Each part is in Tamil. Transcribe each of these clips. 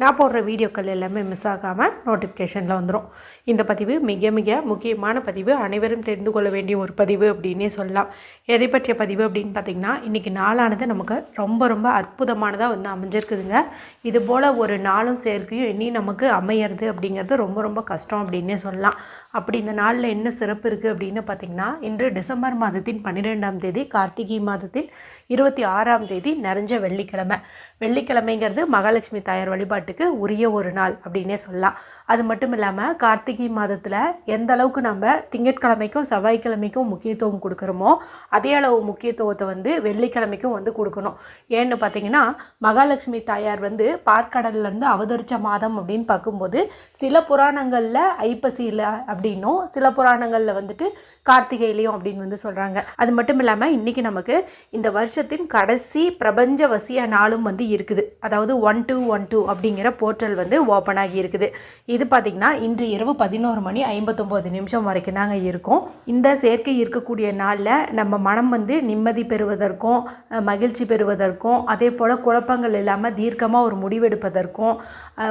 நான் போடுற வீடியோக்கள் எல்லாமே மிஸ் ஆகாமல் நோட்டிஃபிகேஷனில் வந்துடும் இந்த பதிவு மிக மிக முக்கியமான பதிவு. அனைவரும் தெரிந்து கொள்ள வேண்டிய ஒரு பதிவு அப்படின்னே சொல்லலாம். எதை பற்றிய பதிவு அப்படின்னு பார்த்திங்கன்னா இன்றைக்கி நாளானது நமக்கு ரொம்ப ரொம்ப அற்புதமானதாக வந்து அமைஞ்சிருக்குதுங்க. இது போல் ஒரு நாளும் சேர்க்கையும் இனி நமக்கு அமையிறது அப்படிங்கிறது ரொம்ப ரொம்ப கஷ்டம் அப்படின்னே சொல்லலாம். அப்படி இந்த நாளில் என்ன சிறப்பு இருக்குது அப்படின்னு பார்த்திங்கன்னா இன்று டிசம்பர் மாதத்தின் பன்னிரெண்டாம் தேதி கார்த்திகை மாதத்தில் இருபத்தி ஆறாம் தேதி நிறைஞ்ச வெள்ளிக்கிழமை. வெள்ளிக்கிழமைங்கிறது மகாலட்சுமி தாயார் வழிபாட்டுக்கு உரிய ஒரு நாள் அப்படின்னே சொல்லலாம். அது மட்டும் இல்லாமல் கார்த்திகை மாதத்தில் எந்த அளவுக்கு நம்ம திங்கட்கிழமைக்கும் செவ்வாய்க்கிழமைக்கும் முக்கியத்துவம் கொடுக்குறோமோ அதே அளவு முக்கியத்துவத்தை வந்து வெள்ளிக்கிழமைக்கும் வந்து கொடுக்கணும். ஏன்னு பார்த்தீங்கன்னா மகாலட்சுமி தாயார் வந்து பார்க்கடல்லேருந்து அவதரித்த மாதம் அப்படின்னு பார்க்கும்போது சில புராணங்களில் ஐப்பசியில் அப்படின்னும் சில புராணங்களில் வந்துட்டு கார்த்திகையிலையும் அப்படின்னு வந்து சொல்கிறாங்க அது மட்டும் இல்லாமல் இன்றைக்கி நமக்கு இந்த வருஷத்தின் கடைசி பிரபஞ்ச வசிய நாளும் வந்து இருக்குது. அதாவது ஒன் டூ ஒன் டூ அப்படிங்கிற போர்ட்டல் வந்து ஓப்பன் ஆகி இருக்குது. இது பார்த்திங்கன்னா இன்று இரவு பதினோரு மணி ஐம்பத்தொம்போது நிமிஷம் வரைக்கும் தாங்க இருக்கும். இந்த சேர்க்கை இருக்கக்கூடிய நாளில் நம்ம மனம் வந்து நிம்மதி பெறுவதற்கும் மகிழ்ச்சி பெறுவதற்கும் அதே போல் குழப்பங்கள் இல்லாமல் தீர்க்கமாக ஒரு முடிவெடுப்பதற்கும்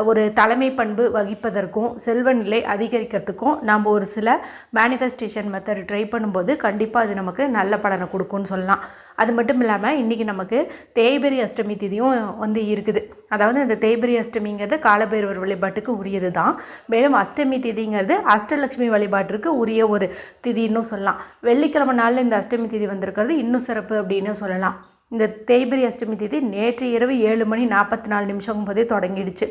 ஒரு தலைமை பண்பு வகிப்பதற்கும் செல்வ நிலை அதிகரிக்கிறதுக்கும் நாம் ஒரு சில மேனிஃபெஸ்டேஷன் மெத்தட் ட்ரை பண்ணும்போது கண்டிப்பாக அது நமக்கு நல்ல பலனை கொடுக்கும்னு சொல்லலாம். அது மட்டும் இல்லாமல் இன்றைக்கி நமக்கு தேய்பெரி அஷ்டமி திதியும் வந்து இருக்குது. அதாவது இந்த தேய்பிரி அஷ்டமிங்கிறது காலபைரவர் வழிபாட்டுக்கு உரியது தான் மேலும் அஷ்டமி திதிங்கிறது அஷ்டலட்சுமி வழிபாட்டிற்கு உரிய ஒரு திதின்னு சொல்லலாம். வெள்ளிக்கிழமை நாளில் இந்த அஷ்டமி திதி வந்திருக்கிறது இன்னும் சிறப்பு அப்படின்னு சொல்லலாம். இந்த தேய்பிரி அஷ்டமி திதி நேற்று இரவு ஏழு மணி நாற்பத்தி நாலு நிமிஷம் போதே தொடங்கிடுச்சு.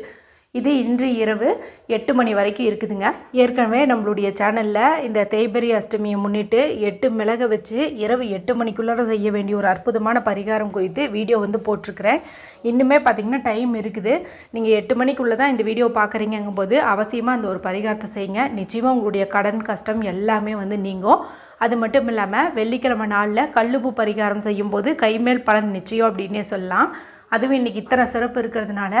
இது இன்று இரவு எட்டு மணி வரைக்கும் இருக்குதுங்க. ஏற்கனவே நம்மளுடைய சேனலில் இந்த தேய்பெரி அஷ்டமியை முன்னிட்டு எட்டு மிளகை வச்சு இரவு எட்டு மணிக்குள்ளார செய்ய வேண்டிய ஒரு அற்புதமான பரிகாரம் குறித்து வீடியோ வந்து போட்டிருக்கிறேன். இன்னுமே பார்த்திங்கன்னா டைம் இருக்குது. நீங்கள் எட்டு மணிக்குள்ளே தான் இந்த வீடியோ பார்க்குறீங்கும் போது அவசியமாக அந்த ஒரு பரிகாரத்தை செய்யுங்க. நிச்சயமாக உங்களுடைய கடன் கஷ்டம் எல்லாமே வந்து நீங்கும். அது மட்டும் இல்லாமல் வெள்ளிக்கிழமை நாளில் கல்லுப்பு பரிகாரம் செய்யும்போது கைமேல் பலன் நிச்சயம் அப்படின்னே சொல்லலாம். அதுவும் இன்றைக்கி இத்தனை சிறப்பு இருக்கிறதுனால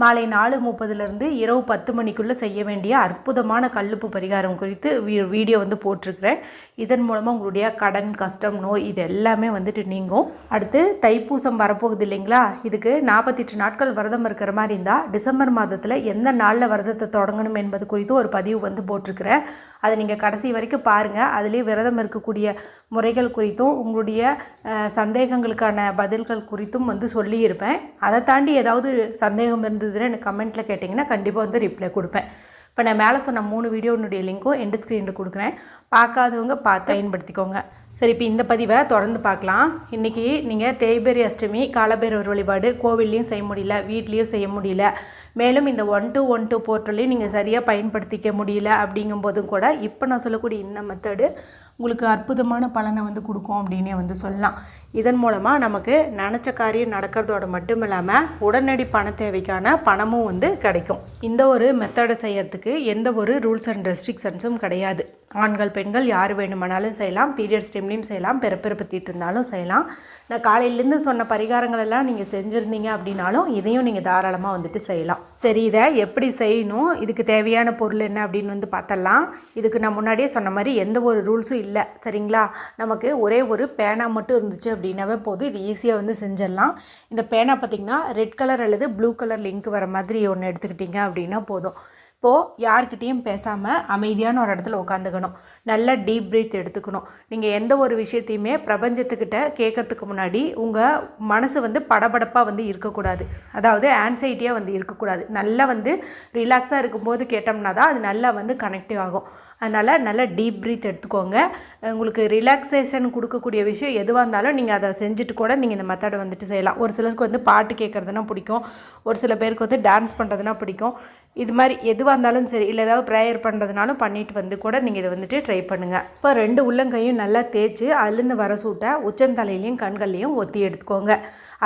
மாலை நாலு முப்பதுலேருந்து இரவு பத்து மணிக்குள்ளே செய்ய வேண்டிய அற்புதமான கல்லுப்பு பரிகாரம் குறித்து வீ- வீடியோ வந்து போட்டிருக்கிறேன். இதன் மூலமாக உங்களுடைய கடன் கஷ்டம் நோய் இது எல்லாமே வந்துட்டு நீங்கும். அடுத்து தைப்பூசம் வரப்போகுது இல்லைங்களா? இதுக்கு நாற்பத்தெட்டு நாட்கள் விரதம் இருக்கிற மாதிரி இருந்தால் டிசம்பர் மாதத்தில் எந்த நாளில் விரதத்தை தொடங்கணும் என்பது குறித்து ஒரு பதிவு வந்து போட்டிருக்கிறேன். அதை நீங்கள் கடைசி வரைக்கும் பாருங்கள் அதுலேயே விரதம் இருக்கக்கூடிய முறைகள் குறித்தும் உங்களுடைய சந்தேகங்களுக்கான பதில்கள் குறித்தும் வந்து சொல்லியிருப்பேன். அதை தாண்டி ஏதாவது சந்தேகம் இருந்ததுன்னா எனக்கு கமெண்ட்டில் கேட்டிங்கன்னா கண்டிப்பாக வந்து ரிப்ளை கொடுப்பேன். இப்போ நான் மேலே சொன்ன மூணு வீடியோனுடைய லிங்க்கும் எண்டு ஸ்க்ரீனில் கொடுக்குறேன். பார்க்காதவங்க பார்த்து பயன்படுத்திக்கோங்க. சரி இப்போ இந்த பதிவை தொடர்ந்து பார்க்கலாம். இன்றைக்கி நீங்கள் தேய்பெரி அஷ்டமி காலபைரவர் வழிபாடு கோவில்லையும் செய்ய முடியல வீட்லேயும் செய்ய முடியல மேலும் இந்த ஒன் டூ ஒன் டூ போர்ட்டலையும் நீங்கள் சரியாக பயன்படுத்திக்க முடியல அப்படிங்கும்போதும் கூட இப்போ நான் சொல்லக்கூடிய இந்த மெத்தடு உங்களுக்கு அற்புதமான பலனை வந்து கொடுக்கும் அப்படின்னே வந்து சொல்லலாம். இதன் மூலமாக நமக்கு நினச்ச காரியம் நடக்கிறதோட மட்டும் இல்லாமல் உடனடி பண தேவைக்கான பணமும் வந்து கிடைக்கும். இந்த ஒரு மெத்தடை செய்யறதுக்கு எந்த ஒரு ரூல்ஸ் அண்ட் ரெஸ்ட்ரிக்ஷன்ஸும் கிடையாது. ஆண்கள் பெண்கள் யார் வேணுமானாலும் செய்யலாம். பீரியட்ஸ் டைம்லேயும் செய்யலாம். பிறப்பிறப்பு இருந்தாலும் செய்யலாம். நான் காலையிலேருந்து சொன்ன பரிகாரங்கள் எல்லாம் நீங்கள் செஞ்சுருந்தீங்க அப்படின்னாலும் இதையும் நீங்கள் தாராளமாக வந்துட்டு செய்யலாம். சரி இதை எப்படி செய்யணும்? இதுக்கு தேவையான பொருள் என்ன அப்படின்னு வந்து பார்த்தலாம் இதுக்கு நான் முன்னாடியே சொன்ன மாதிரி எந்த ஒரு ரூல்ஸும் இல்லை. சரிங்களா? நமக்கு ஒரே ஒரு பேனா மட்டும் இருந்துச்சு அப்படின்னாவே போதும். இது ஈஸியாக வந்து செஞ்சிடலாம். இந்த பேனா பார்த்திங்கன்னா ரெட் கலர் அல்லது ப்ளூ கலர் லிங்க் வர மாதிரி ஒன்று எடுத்துக்கிட்டிங்க அப்படின்னா போதும். இப்போது யார்கிட்டேயும் பேசாமல் அமைதியான ஒரு இடத்துல உட்காந்துக்கணும் நல்ல டீப் பிரீத் எடுத்துக்கணும். நீங்கள் எந்த ஒரு விஷயத்தையுமே பிரபஞ்சத்துக்கிட்ட கேட்கறதுக்கு முன்னாடி உங்கள் மனசு வந்து படபடப்பாக வந்து இருக்கக்கூடாது. அதாவது ஆன்சைட்டியாக வந்து இருக்கக்கூடாது. நல்லா வந்து ரிலாக்ஸாக இருக்கும்போது கேட்டோம்னா தான் அது நல்லா வந்து கனெக்டிவ் ஆகும். அதனால் நல்லா டீப் ப்ரீத் எடுத்துக்கோங்க. உங்களுக்கு ரிலாக்ஸேஷன் கொடுக்கக்கூடிய விஷயம் எதுவாக இருந்தாலும் நீங்கள் அதை செஞ்சுட்டு கூட நீங்கள் இந்த மெத்தடை வந்துட்டு செய்யலாம். ஒரு சிலருக்கு வந்து பாட்டு கேட்குறதுனா பிடிக்கும். ஒரு சில பேருக்கு வந்து டான்ஸ் பண்ணுறதுனா பிடிக்கும். இது மாதிரி எதுவாக இருந்தாலும் சரி இல்லை ஏதாவது ப்ரேயர் பண்ணுறதுனாலும் பண்ணிட்டு வந்து கூட நீங்கள் இதை வந்துட்டு ட்ரை பண்ணுங்கள் இப்போ ரெண்டு உள்ளங்கையும் நல்லா தேய்ச்சி அதுலேருந்து வர சூட்டை உச்சந்தலையிலையும் கண்கள்லையும் ஒத்தி எடுத்துக்கோங்க.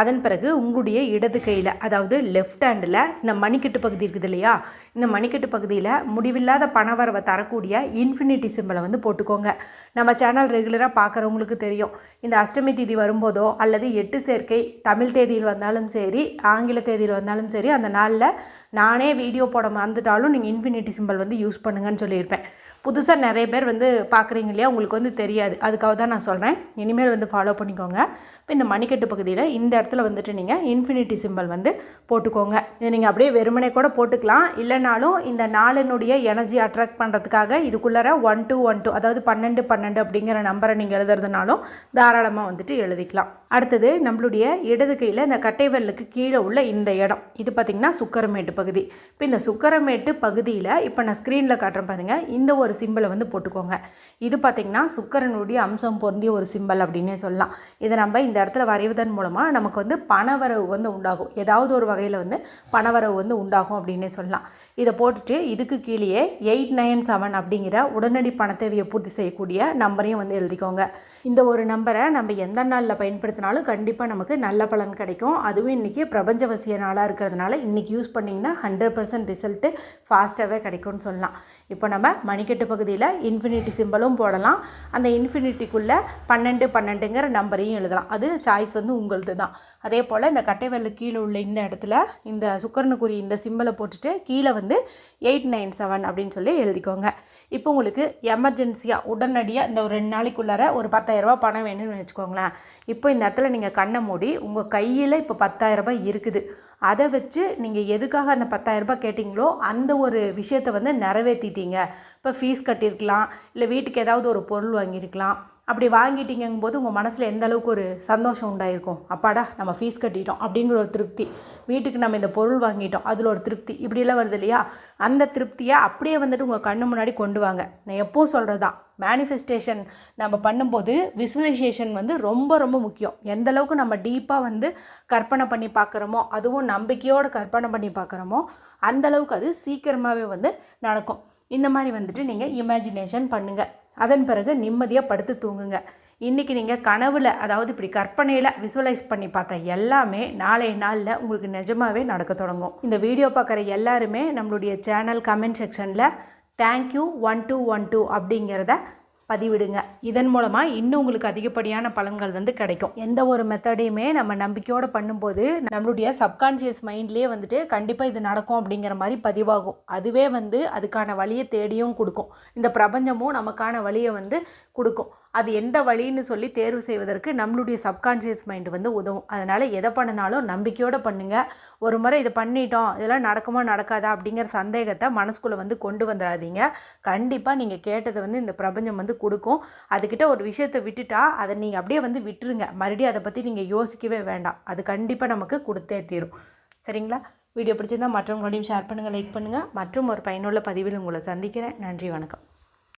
அதன் பிறகு உங்களுடைய இடது கையில் அதாவது லெஃப்ட் ஹேண்டில் இந்த மணிக்கட்டு பகுதி இருக்குது இல்லையா? இந்த மணிக்கட்டு பகுதியில் முடிவில்லாத பணவரவை தரக்கூடிய இன்ஃபினிட்டி சிம்பிளை வந்து போட்டுக்கோங்க. நம்ம சேனல் ரெகுலராக பார்க்குறவங்களுக்கு தெரியும். இந்த அஷ்டமி தேதி வரும்போதோ அல்லது எட்டு சேர்க்கை தமிழ் தேதியில் வந்தாலும் சரி ஆங்கில தேதியில் வந்தாலும் சரி அந்த நாளில் நானே வீடியோ போட மறந்துட்டாலும் நீங்கள் இன்ஃபினிட்டி சிம்பிள் வந்து யூஸ் பண்ணுங்கன்னு சொல்லியிருப்பேன். புதுசாக நிறைய பேர் வந்து பார்க்குறீங்க இல்லையா? உங்களுக்கு வந்து தெரியாது. அதுக்காக தான் நான் சொல்கிறேன் இனிமேல் வந்து ஃபாலோ பண்ணிக்கோங்க. இப்போ இந்த மணிக்கட்டு பகுதியில் இந்த இடத்துல வந்துட்டு நீங்கள் இன்ஃபினிட்டி சிம்பிள் வந்து போட்டுக்கோங்க. இதை நீங்கள் அப்படியே வெறுமனே கூட போட்டுக்கலாம். இல்லைனாலும் இந்த நாளினுடைய எனர்ஜி அட்ராக்ட் பண்ணுறதுக்காக இதுக்குள்ளார ஒன் டூ ஒன் டூ அதாவது பன்னெண்டு பன்னெண்டு அப்படிங்கிற நம்பரை நீங்கள் எழுதுறதுனாலும் தாராளமாக வந்துட்டு எழுதிக்கலாம். அடுத்தது நம்மளுடைய இடது கையில் இந்த கட்டை விரலுக்கு கீழே உள்ள இந்த இடம். இது பார்த்திங்கன்னா சுக்கரமேட்டு பகுதி. இப்போ இந்த சுக்கரமேட்டு பகுதியில் இப்போ நான் ஸ்க்ரீனில் காட்டுறேன் பாருங்கள் இந்த ஒரு சிம்பிளை வந்து போட்டுக்கோங்க. இது பார்த்திங்கன்னா சுக்கரனுடைய அம்சம் பொருந்திய ஒரு சிம்பல் அப்படின்னே சொல்லலாம். இதை நம்ம இந்த இடத்துல வரைவதன் மூலமாக நமக்கு வந்து பணவரவு வந்து உண்டாகும். ஏதாவது ஒரு வகையில் வந்து பணவரவு வந்து உண்டாகும் அப்படின்னே சொல்லலாம். இதை போட்டுட்டு இதுக்கு கீழேயே எயிட் நைன் செவன் அப்படிங்கிற உடனடி பணத்தேவையை பூர்த்தி செய்யக்கூடிய நம்பரையும் வந்து எழுதிக்கோங்க. இந்த ஒரு நம்பரை நம்ம எந்த நாளில் பயன்படுத்தினாலும் கண்டிப்பாக நமக்கு நல்ல பலன் கிடைக்கும். அதுவும் இன்றைக்கி பிரபஞ்சவசிய நாளாக இருக்கிறதுனால இன்றைக்கி யூஸ் பண்ணிங்கன்னா ஹண்ட்ரட் பர்சன்ட் ரிசல்ட்டு ஃபாஸ்ட்டாகவே கிடைக்கும்னு சொல்லலாம். இப்போ நம்ம மணிக்கட்டு பகுதியில் இன்ஃபினிட்டி சிம்பிளும் போடலாம். அந்த இன்ஃபினிட்டிக்குள்ளே பன்னெண்டு பன்னெண்டுங்கிற நம்பரையும் எழுதலாம். அது சாய்ஸ் வந்து உங்களது தான். அதே போல் இந்த கட்டை கீழே உள்ள இந்த இடத்துல இந்த சுக்கரனுக்குரிய இந்த சிம்பிளை போட்டுட்டு கீழே வந்து எயிட் நைன் செவன் அப்படின்னு சொல்லி எழுதிக்கோங்க. இப்போ உங்களுக்கு எமர்ஜென்சியாக உடனடியாக இந்த ஒரு ரெண்டு நாளைக்குள்ளார ஒரு பத்தாயிரரூபா பணம் வேணும்னு வச்சுக்கோங்களேன். இப்போ இந்த இடத்துல நீங்கள் கண்ணை மூடி உங்கள் கையில் இப்போ பத்தாயிரரூபா இருக்குது. அதை வச்சு நீங்கள் எதுக்காக அந்த பத்தாயிரரூபா கேட்டிங்களோ அந்த ஒரு விஷயத்தை வந்து நிறைவேற்றிட்டீங்க இப்போ ஃபீஸ் கட்டியிருக்கலாம் இல்லை வீட்டுக்கு ஏதாவது ஒரு பொருள் வாங்கியிருக்கலாம். அப்படி வாங்கிட்டீங்கும் போது உங்கள் மனசில் எந்த அளவுக்கு ஒரு சந்தோஷம் உண்டாயிருக்கும்? அப்பாடா நம்ம ஃபீஸ் கட்டிட்டோம் அப்படிங்கிற ஒரு திருப்தி. வீட்டுக்கு நம்ம இந்த பொருள் வாங்கிட்டோம் அதில் ஒரு திருப்தி. இப்படியெல்லாம் வருது இல்லையா? அந்த திருப்தியை அப்படியே வந்துட்டு உங்கள் கண்ணு முன்னாடி கொண்டு வாங்க. நான் எப்போவும் சொல்கிறதா மேனிஃபெஸ்டேஷன் நம்ம பண்ணும்போது விசுவலைசேஷன் வந்து ரொம்ப ரொம்ப முக்கியம். எந்த அளவுக்கு நம்ம டீப்பாக வந்து கற்பனை பண்ணி பார்க்குறோமோ அதுவும் நம்பிக்கையோடு கற்பனை பண்ணி பார்க்குறோமோ அந்த அளவுக்கு அது சீக்கிரமாகவே வந்து நடக்கும். இந்த மாதிரி வந்துட்டு நீங்கள் இமேஜினேஷன் பண்ணுங்கள் அதன் பிறகு நிம்மதியாக படுத்து தூங்குங்க. இன்றைக்கி நீங்கள் கனவில் அதாவது இப்படி கற்பனையில் விசுவலைஸ் பண்ணி பார்த்த எல்லாமே நாளைய நாளில் உங்களுக்கு நிஜமாகவே நடக்க தொடங்கும். இந்த வீடியோ பார்க்குற எல்லாருமே நம்மளுடைய சேனல் கமெண்ட் செக்ஷனில் thank you one two one two அப்படிங்கிறத பதிவிடுங்க. இதன் மூலமாக இன்னும் உங்களுக்கு அதிகப்படியான பலன்கள் வந்து கிடைக்கும். எந்த ஒரு மெத்தடையுமே நம்ம நம்பிக்கையோடு பண்ணும்போது நம்மளுடைய சப்கான்சியஸ் மைண்ட்லேயே வந்துட்டு கண்டிப்பாக இது நடக்கும் அப்படிங்கிற மாதிரி பதிவாகும். அதுவே வந்து அதுக்கான வழியை தேடியும் கொடுக்கும். இந்த பிரபஞ்சமும் நமக்கான வழியை வந்து கொடுக்கும். அது எந்த வழின்னு சொல்லி தேர்வு செய்வதற்கு நம்மளுடைய சப்கான்சியஸ் மைண்டு வந்து உதவும். அதனால் எதை பண்ணினாலும் நம்பிக்கையோடு பண்ணுங்கள் ஒரு முறை இதை பண்ணிட்டோம் இதெல்லாம் நடக்குமா நடக்காதா அப்படிங்கிற சந்தேகத்தை மனசுக்குள்ளே வந்து கொண்டு வந்துடாதீங்க. கண்டிப்பாக நீங்கள் கேட்டதை வந்து இந்த பிரபஞ்சம் வந்து கொடுக்கும். அதுக்கிட்ட ஒரு விஷயத்தை விட்டுட்டா அதை நீங்கள் அப்படியே வந்து விட்டுருங்க. மறுபடியும் அதை பற்றி நீங்கள் யோசிக்கவே வேண்டாம். அது கண்டிப்பாக நமக்கு கொடுத்தே தீரும். சரிங்களா? வீடியோ பிடிச்சிருந்தால் மற்றவங்களோடையும் ஷேர் பண்ணுங்கள் லைக் பண்ணுங்கள் மற்றும் ஒரு பயனுள்ள பதிவில் உங்களை சந்திக்கிறேன். நன்றி வணக்கம்.